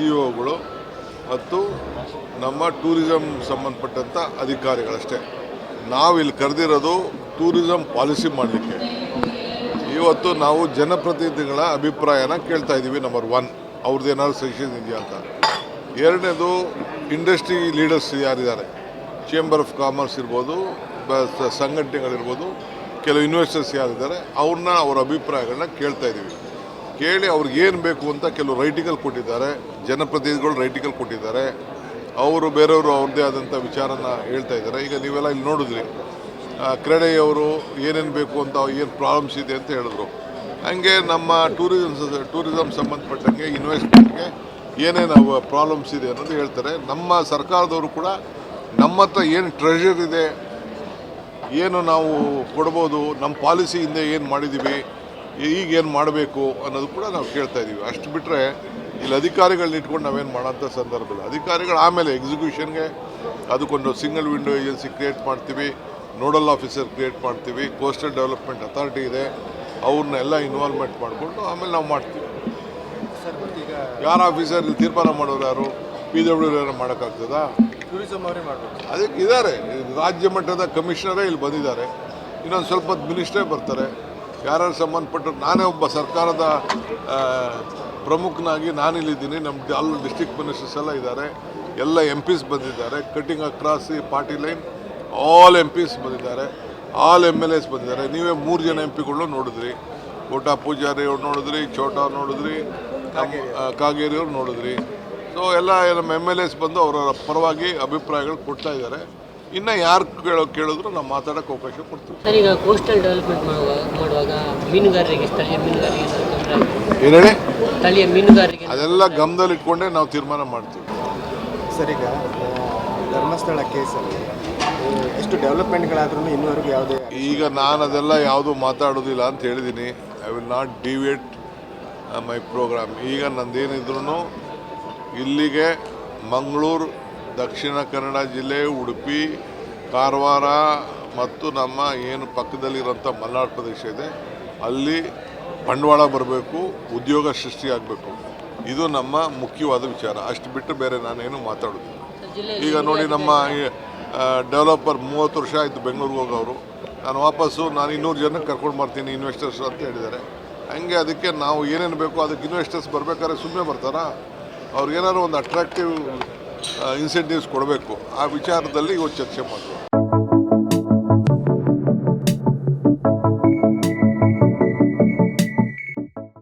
C ಒಗಳು ಮತ್ತು ನಮ್ಮ tourism ಸಂಬಂಧಪಟ್ಟಂಥ ಅಧಿಕಾರಿಗಳಷ್ಟೇ. ನಾವು ಇಲ್ಲಿ ಕರೆದಿರೋದು ಟೂರಿಸಂ ಪಾಲಿಸಿ ಮಾಡಲಿಕ್ಕೆ. ಇವತ್ತು ನಾವು ಜನಪ್ರತಿನಿಧಿಗಳ ಅಭಿಪ್ರಾಯನ ಕೇಳ್ತಾ ಇದ್ದೀವಿ ನಂಬರ್ ಒನ್ ಅವ್ರದ್ದು ಏನಾದ್ರು ಸಜೆಷನ್ ಇದೆಯಾ ಅಂತ. ಎರಡನೇದು ಇಂಡಸ್ಟ್ರಿ ಲೀಡರ್ಸ್ ಯಾರಿದ್ದಾರೆ? ಚೇಂಬರ್ ಆಫ್ ಕಾಮರ್ಸ್ ಇರ್ಬೋದು ಸಂಘಟನೆಗಳಿರ್ಬೋದು, ಕೆಲವು ಇನ್ವೆಸ್ಟರ್ಸ್ ಯಾರಿದ್ದಾರೆ, ಅವ್ರನ್ನ ಅವ್ರ ಅಭಿಪ್ರಾಯಗಳನ್ನ ಕೇಳ್ತಾ ಇದ್ದೀವಿ. ಕೇಳಿ ಅವ್ರಿಗೆ ಏನು ಬೇಕು ಅಂತ ಕೆಲವು ರೈಟಿಕಲ್ ಕೊಟ್ಟಿದ್ದಾರೆ. ಜನಪ್ರತಿನಿಧಿಗಳು ರೈಟಿಕಲ್ ಕೊಟ್ಟಿದ್ದಾರೆ. ಅವರು ಬೇರೆಯವರು ಅವ್ರದ್ದೇ ಆದಂಥ ವಿಚಾರನ ಹೇಳ್ತಾ ಇದ್ದಾರೆ. ಈಗ ನೀವೆಲ್ಲ ಇಲ್ಲಿ ನೋಡಿದ್ರಿ. ಕ್ರೀಡೆಯವರು ಏನೇನು ಬೇಕು ಅಂತ ಏನು ಪ್ರಾಬ್ಲಮ್ಸ್ ಇದೆ ಅಂತ ಹೇಳಿದ್ರು. ಹಂಗೆ ನಮ್ಮ ಟೂರಿಸಮ್ ಟೂರಿಸಮ್ ಸಂಬಂಧಪಟ್ಟಂಗೆ ಇನ್ವೆಸ್ಟ್ಮೆಂಟ್ಗೆ ಏನೇನು ಪ್ರಾಬ್ಲಮ್ಸ್ ಇದೆ ಅನ್ನೋದು ಹೇಳ್ತಾರೆ. ನಮ್ಮ ಸರ್ಕಾರದವರು ಕೂಡ ನಮ್ಮ ಹತ್ರ ಏನು ಟ್ರೆಷರ್ ಇದೆ, ಏನು ನಾವು ಕೊಡ್ಬೋದು, ನಮ್ಮ ಪಾಲಿಸಿಯಿಂದ ಏನು ಮಾಡಿದ್ದೀವಿ ಈಗ ಏನು ಮಾಡಬೇಕು ಅನ್ನೋದು ಕೂಡ ನಾವು ಕೇಳ್ತಾ ಇದ್ದೀವಿ ಅಷ್ಟು ಬಿಟ್ಟರೆ ಇಲ್ಲಿ ಅಧಿಕಾರಿಗಳನ್ನ ಇಟ್ಕೊಂಡು ನಾವೇನು ಮಾಡೋಂಥ ಸಂದರ್ಭ ಇಲ್ಲ. ಅಧಿಕಾರಿಗಳು ಆಮೇಲೆ ಎಕ್ಸಿಕ್ಯೂಷನ್ಗೆ ಅದಕ್ಕೊಂದು ಸಿಂಗಲ್ ವಿಂಡೋ ಏಜೆನ್ಸಿ ಕ್ರಿಯೇಟ್ ಮಾಡ್ತೀವಿ. ನೋಡಲ್ ಆಫೀಸರ್ ಕ್ರಿಯೇಟ್ ಮಾಡ್ತೀವಿ. ಕೋಸ್ಟಲ್ ಡೆವಲಪ್ಮೆಂಟ್ ಅಥಾರಿಟಿ ಇದೆ. ಅವ್ರನ್ನೆಲ್ಲ ಇನ್ವಾಲ್ವ್ಮೆಂಟ್ ಮಾಡಿಕೊಂಡು ಆಮೇಲೆ ನಾವು ಮಾಡ್ತೀವಿ. ಯಾರು ಆಫೀಸರ್ ತೀರ್ಮಾನ ಮಾಡೋರು ಯಾರು? ಪಿ ಡಬ್ಲ್ಯೂ ಏನೋ ಮಾಡೋಕ್ಕಾಗ್ತದಾ ಅದಕ್ಕೆ ಇದ್ದಾರೆ ರಾಜ್ಯ ಮಟ್ಟದ ಕಮಿಷನರೇ ಇಲ್ಲಿ ಬಂದಿದ್ದಾರೆ. ಇನ್ನೊಂದು ಸ್ವಲ್ಪ ಹೊತ್ತು ಮಿನಿಸ್ಟ್ರೇ ಬರ್ತಾರೆ. ಯಾರ್ಯಾರು ಸಂಬಂಧಪಟ್ಟರು? ನಾನೇ ಒಬ್ಬ ಸರ್ಕಾರದ ಪ್ರಮುಖನಾಗಿ ನಾನಿಲ್ಲಿದ್ದೀನಿ. ನಮ್ಮ ಅಲ್ಲಿ ಡಿಸ್ಟಿಕ್ ಮಿನಿಸ್ಟರ್ಸ್ ಎಲ್ಲ ಇದ್ದಾರೆ. ಎಲ್ಲ ಎಂ ಪಿಸ್ ಬಂದಿದ್ದಾರೆ. Cutting across party line all MPs ಬಂದಿದ್ದಾರೆ. ಆಲ್ ಎಂ ಎಲ್ ಎಸ್ ಬಂದಿದ್ದಾರೆ. ನೀವೇ ಮೂರು ಜನ ಎಂ ಪಿಗಳು ನೋಡಿದ್ರಿ. ಕೋಟಾ ಪೂಜಾರಿ ಅವ್ರು ನೋಡಿದ್ರಿ ಚೋಟಾ ನೋಡಿದ್ರಿ ಕಾಗೇರಿ ಅವ್ರು ನೋಡಿದ್ರಿ. ಸೊ ಎಲ್ಲ ನಮ್ಮ ಎಂ ಎಲ್ ಎಸ್ ಬಂದು ಅವರ ಪರವಾಗಿ ಅಭಿಪ್ರಾಯಗಳು ಕೊಡ್ತಾ ಇದ್ದಾರೆ. ಇನ್ನು ಯಾರು ಕೇಳೋ ಕೇಳಿದ್ರು ನಾವು ಮಾತಾಡೋಕೆ ಅವಕಾಶ ಕೊಡ್ತೀವಿ. ಸರ್ ಈಗ ಕೋಸ್ಟಲ್ ಡೆವಲಪ್ಮೆಂಟ್ ಮಾಡುವಾಗ ಮಾಡುವಾಗ ಮೀನುಗಾರರಿಗೆ ಸ್ಥಳೀಯ ಮೀನುಗಾರರಿಗೆ ಏನು ಹೇಳಿ? ಸ್ಥಳೀಯ ಮೀನುಗಾರರಿಗೆ ಅದೆಲ್ಲ ಗಮನದಲ್ಲಿ ಇಟ್ಕೊಂಡೇ ನಾವು ತೀರ್ಮಾನ ಮಾಡ್ತೀವಿ. ಸರ್ ಈಗ ಧರ್ಮಸ್ಥಳ ಕೇಸಲ್ಲಿ ಎಷ್ಟು ಡೆವಲಪ್ಮೆಂಟ್ಗಳಾದ್ರೂ ಇನ್ನೂವರೆಗೂ ಯಾವುದೇ ಈಗ ನಾನು ಅದೆಲ್ಲ ಯಾವುದು ಮಾತಾಡೋದಿಲ್ಲ ಅಂತ ಹೇಳಿದ್ದೀನಿ I will not deviate my programme ಈಗ ನಂದೇನಿದ್ರು ಇಲ್ಲಿಗೆ ಮಂಗಳೂರು ದಕ್ಷಿಣ ಕನ್ನಡ ಜಿಲ್ಲೆ ಉಡುಪಿ ಕಾರವಾರ ಮತ್ತು ನಮ್ಮ ಏನು ಪಕ್ಕದಲ್ಲಿರುವಂಥ ಮಲೆನಾಡು ಪ್ರದೇಶ ಇದೆ, ಅಲ್ಲಿ ಬಂಡವಾಳ ಬರಬೇಕು, ಉದ್ಯೋಗ ಸೃಷ್ಟಿಯಾಗಬೇಕು ಇದು ನಮ್ಮ ಮುಖ್ಯವಾದ ವಿಚಾರ. ಅಷ್ಟು ಬಿಟ್ಟು ಬೇರೆ ನಾನೇನು ಮಾತಾಡೋದು ಈಗ ನೋಡಿ ನಮ್ಮ ಡೆವಲಪರ್ ಮೂವತ್ತು ವರ್ಷ ಆಯಿತು ಬೆಂಗಳೂರಿಗೆ ಹೋಗೋರು. ನಾನು ವಾಪಸ್ಸು, ನಾನು ಇನ್ನೂರು ಜನಕ್ಕೆ ಕರ್ಕೊಂಡು ಬರ್ತೀನಿ ಇನ್ವೆಸ್ಟರ್ಸ್ ಅಂತ ಹೇಳಿದ್ದಾರೆ. ಹಂಗೆ ಅದಕ್ಕೆ ನಾವು ಏನೇನು ಬೇಕೋ ಅದಕ್ಕೆ ಇನ್ವೆಸ್ಟರ್ಸ್ ಬರ್ಬೇಕಾದ್ರೆ ಸುಮ್ಮನೆ ಬರ್ತಾರಾ? ಅವ್ರಿಗೇನಾದ್ರು ಒಂದು ಅಟ್ರಾಕ್ಟಿವ್ ಇನ್ಸೆಂಟಿವ್ಸ್ ಕೊಡಬೇಕು. ಆ ವಿಚಾರದಲ್ಲಿ ಇವತ್ತು ಚರ್ಚೆ ಮಾಡುವ